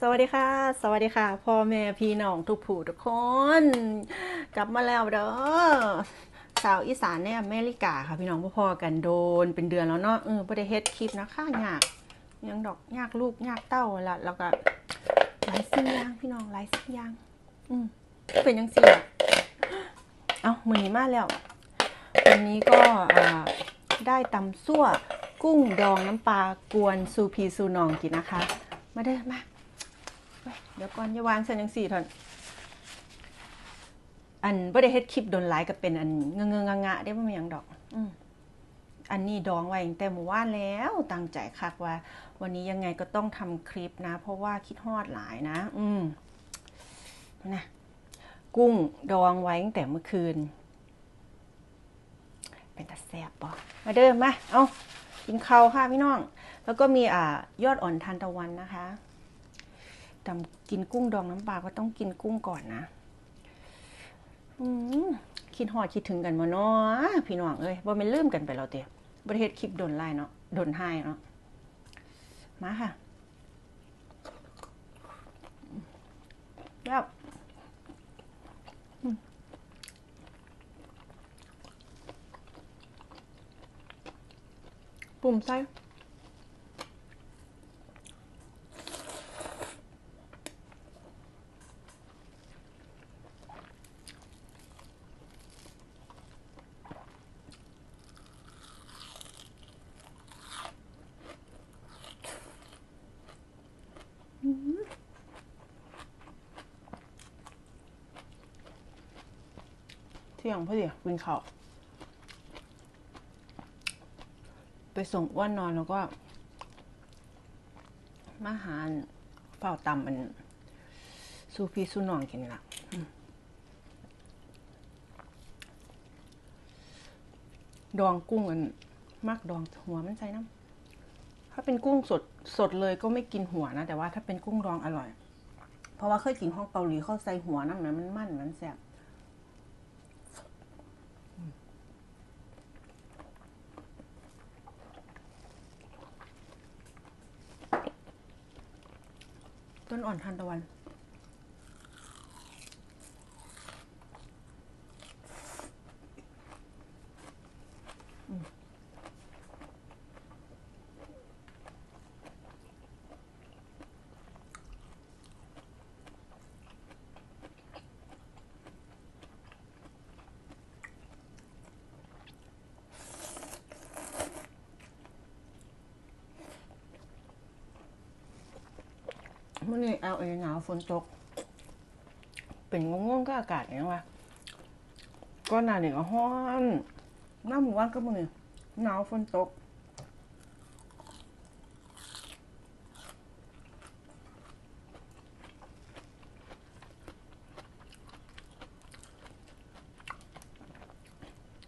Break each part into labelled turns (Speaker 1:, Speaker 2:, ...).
Speaker 1: สวัสดีค่ะ สวัสดีค่ะพ่อแม่พี่น้องทุกผู้ทุกคน กลับมาแล้วเด้อสาวอีสานในอเมริกาค่ะพี่น้องพ่อๆกันโดนเป็นเดือนแล้วเนาะเออบ่ได้เฮ็ดคลิปนะคะยากยังดอกยากลูกยากเต้าละแล้วก็หลายสิ่งอย่างพี่น้องหลายสิ่งอย่างอืมเป็นยังสี่อะเอ้ามือนี้มาแล้ววันนี้ก็ได้ตำซั่วกุ้งดองน้ำปลากวนซูพีซูนองกินนะคะ มาเด้อมา เดี๋ยวก่อนอย่าวางเส้นยังสี่ทอนอันบ่ได้เฮ็ดคลิปโดนไลค์ก็เป็นอันเงงงงะๆได้บ่มีหยังดอก อือันนี้ดองไว้ตั้งแต่เมื่อวานแล้วตั้งใจคักว่า วันนี้ยังไงก็ต้องทำคลิปนะ เพราะว่าคิดฮอดหลายนะ อืมนะกุ้งดองไว้ตั้งแต่เมื่อคืน เป็นตาแซ่บปะมาเด้อมา เอากินข้าวค่ะพี่น้อง แล้วก็มีอ่ายอดอ่อนทานตะวันนะคะ ทำกินกุ้งดองน้ำปลาก็ต้องกินกุ้งก่อนนะอืมคิดหอดคิดถึงกันมาเนาะพี่น้องเอ้ยบ่แม่นลืมกันไปแล้วเตะประเทศคลิปโดนไล่เนาะโดนให้เนาะมาค่ะแล้วปุ่มไส้เที่ยงพอดีกินข้าวไปส่งอ้วนนอนแล้วก็ มาหารเฝ้าตำมันสูพีสูนองกินละดองกุ้งอันมากดองหัวมันใส่น้ำถ้าเป็นกุ้งสดสดเลยก็ไม่กินหัวนะ แต่ว่าถ้าเป็นกุ้งดองอร่อย เพราะว่าเคยกินห้องเกาหลีเขาใส่หัวน้ำนะมันมันมันแซ่บ อ่อนทานตะวัน มื่อนี้เอาเอหนาวฝนตก เป็นง่วงๆก็อากาศอย่างวะก็หนาเนี่ยก็ฮ้อนหน้าหมู่บ้านก็มือหนาวฝนตก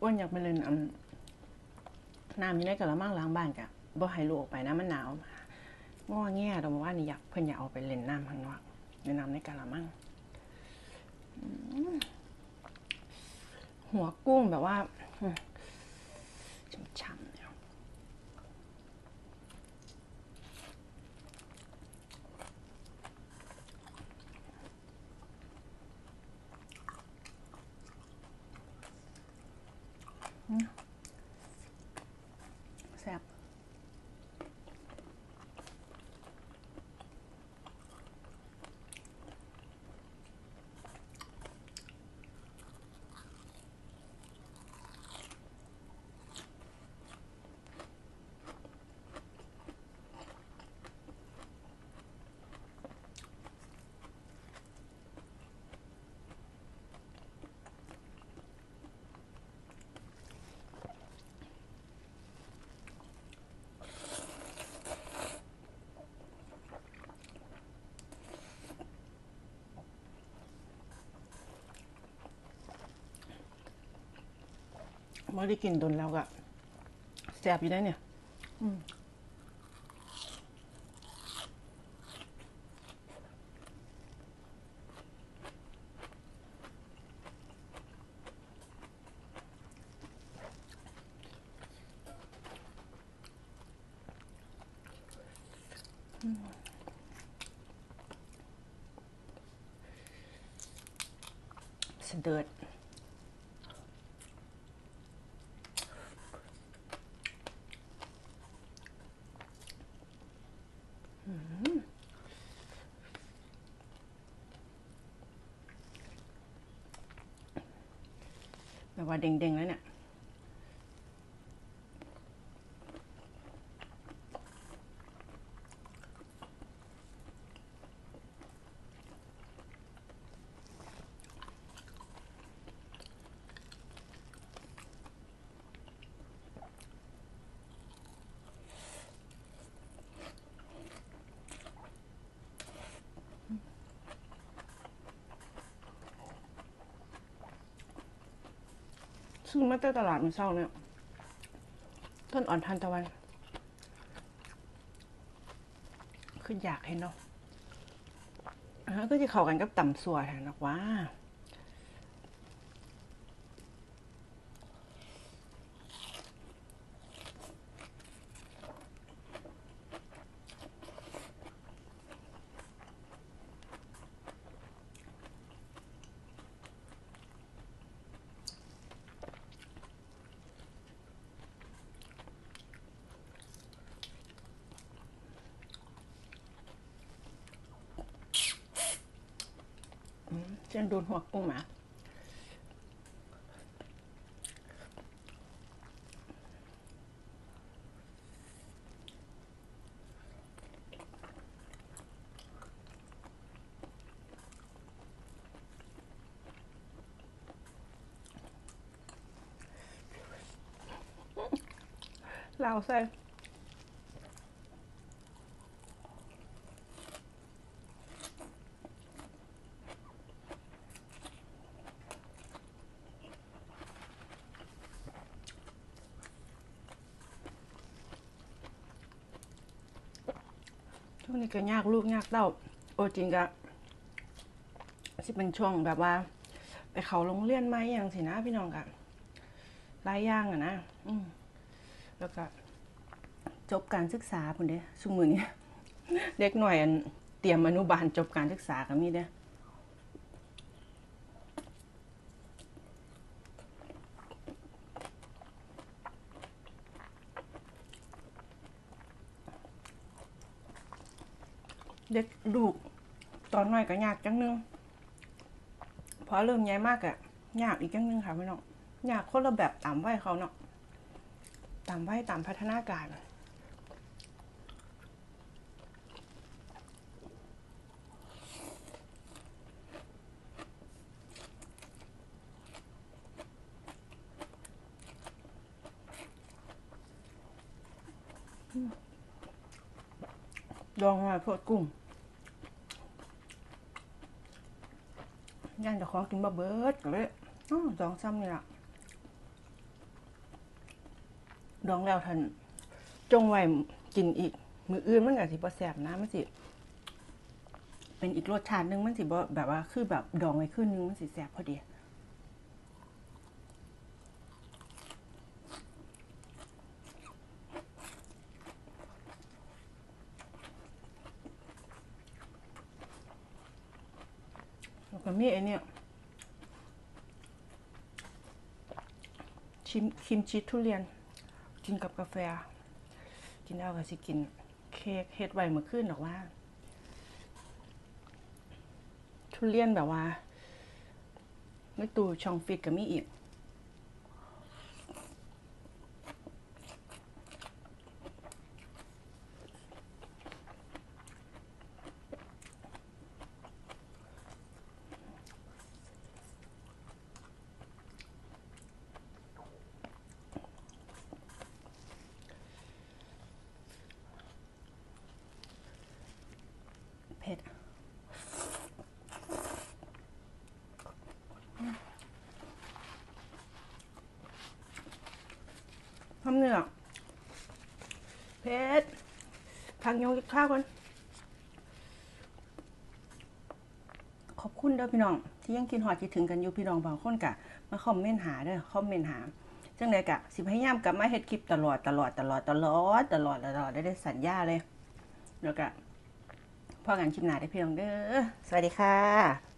Speaker 1: อ้วนอยากไปเล่นอันน้ำอยู่ในกระมังล้างบ้านกะบ่ให้ลูกออกไปนะมันหนาว ง้อแง่ตรงว่านี่อยากเพื่อนอยากเอาไปเล่นน้ำข้างนอกในน้ำในกะละมังหัวกุ้งแบบว่าฉ่ำ ไม่อได้กินดนแล้วก็แสบอยู่ได้เนี่ยเดือด แบบว่าเด้งๆแล้วเนี่ย ซื้อมาแต่ตลาดมันเศร้าเนี่ยต้นอ่อนทันตะวัน คืออยากเห็นเนาะก็จะเข้ากันกับต่ำสัวแทนหรอกว่า เจนโดนหัวกุ้งหมาเราใส่ ก็ยากลูกยากเต้า โอจริงก็สิเป็นช่วงแบบว่า ไปเขาโรงเรียนไหมอย่างสินะพี่น้องกะหลายอย่างอะนะอืมแล้วก็จบการศึกษาพุ่นเด้ชุมือนี้เด็กหน่อยอันเตรียมอนุบาลจบการศึกษาก็มีเด้ เด็กลูกตอนน้อยก็ยากจังนึงพอเริ่มใหญ่มากอะยากอีกจังนึงค่ะพี่น้องยากคนละแบบตามวัยเขาเนาะตามวัยตามพัฒนาการดองมาโพดกุ้ง ย่านเจะของกินบะเบิดก็เลยอ๋อดองซ้ำนี่ละดองแล้วทันจงไว้กินอีก มืออื่นมันก็สิบ่แซ่บนะมันสิเป็นอีกรสชาติหนึงมันสิบ่แบบว่าคือแบบดองไว้ขึ้นนึงมันสิแซ่บพอดี มีไอเนี่ยชิมคิมชีสทุเรียน กินกับกาแฟ กินเอากับสิกิน เค้กเฮ็ดไว้เมื่อคืนหรอกว่า ทุเรียนแบบว่าไม่ตูช่องฟิตก็มีอีก เผ็ด ทำเนื้อเผ็ด พักยงกินข้าวกันขอบคุณเด้อพี่น้อง ที่ยังกินหอดคิดถึงกันอยู่พี่น้องบางคนกะมาคอมเมนต์หาเด้อคอมเมนต์หาจังไดกะสิพยายามกลับมาเฮ็ดคลิปตลอดตลอดตลอดตลอดตลอดตลอดได้ได้สัญญาเลยแล้วกะพอกันคลิปหน้าได้พี่น้องเด้อสวัสดีค่ะ